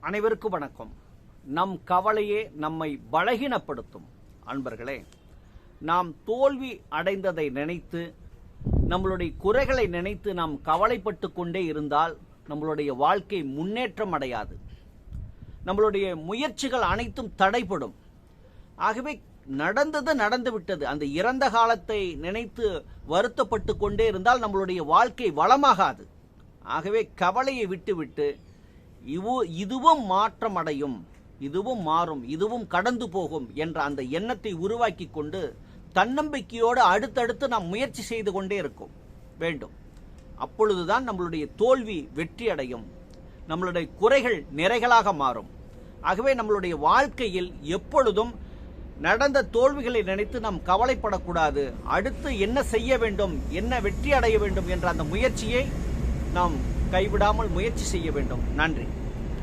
அனைவருக்கும் வணக்கம். நம் கவலையே நம்மை பலகீனப்படுத்தும். அன்பர்களே நாம் தோல்வி அடைந்ததை நினைத்து நம்மளுடைய குறைகளை நினைத்து நாம் கவலைப்பட்டு கொண்டே இருந்தால் நம்மளுடைய வாழ்க்கை முன்னேற்றம் அடையாது. நம்மளுடைய முயற்சிகள் அனைத்தும் தடைப்படும் ஆகவே நடந்தது நடந்து விட்டது அந்த இறந்த காலத்தை நினைத்து வருத்தப்பட்டு கொண்டே இருந்தால் நம்மளுடைய வாழ்க்கை வளமாகாது. ஆகவே கவலையை விட்டுவிட்டு இவோ இதுவும் மாற்றம் அடையும் இதுவும் மாறும் இதுவும் கடந்து போகும் என்ற அந்த எண்ணத்தை உருவாக்கி கொண்டு தன்னம்பிக்கையோடு அடுத்தடுத்து நாம் முயற்சி செய்து கொண்டே இருக்கும் வேண்டும். அப்பொழுதுதான் நம்மளுடைய தோல்வி வெற்றி அடையும் நம்மளுடைய குறைகள் நிறைகளாக மாறும். ஆகவே நம்மளுடைய வாழ்க்கையில் எப்பொழுதும் நடந்த தோல்விகளை நினைத்து நாம் கவலைப்படக்கூடாது. அடுத்து என்ன செய்ய வேண்டும் என்ன வெற்றி அடைய வேண்டும் என்ற அந்த முயற்சியை நாம் கைவிடாமல் முயற்சி செய்ய வேண்டும். நன்றி.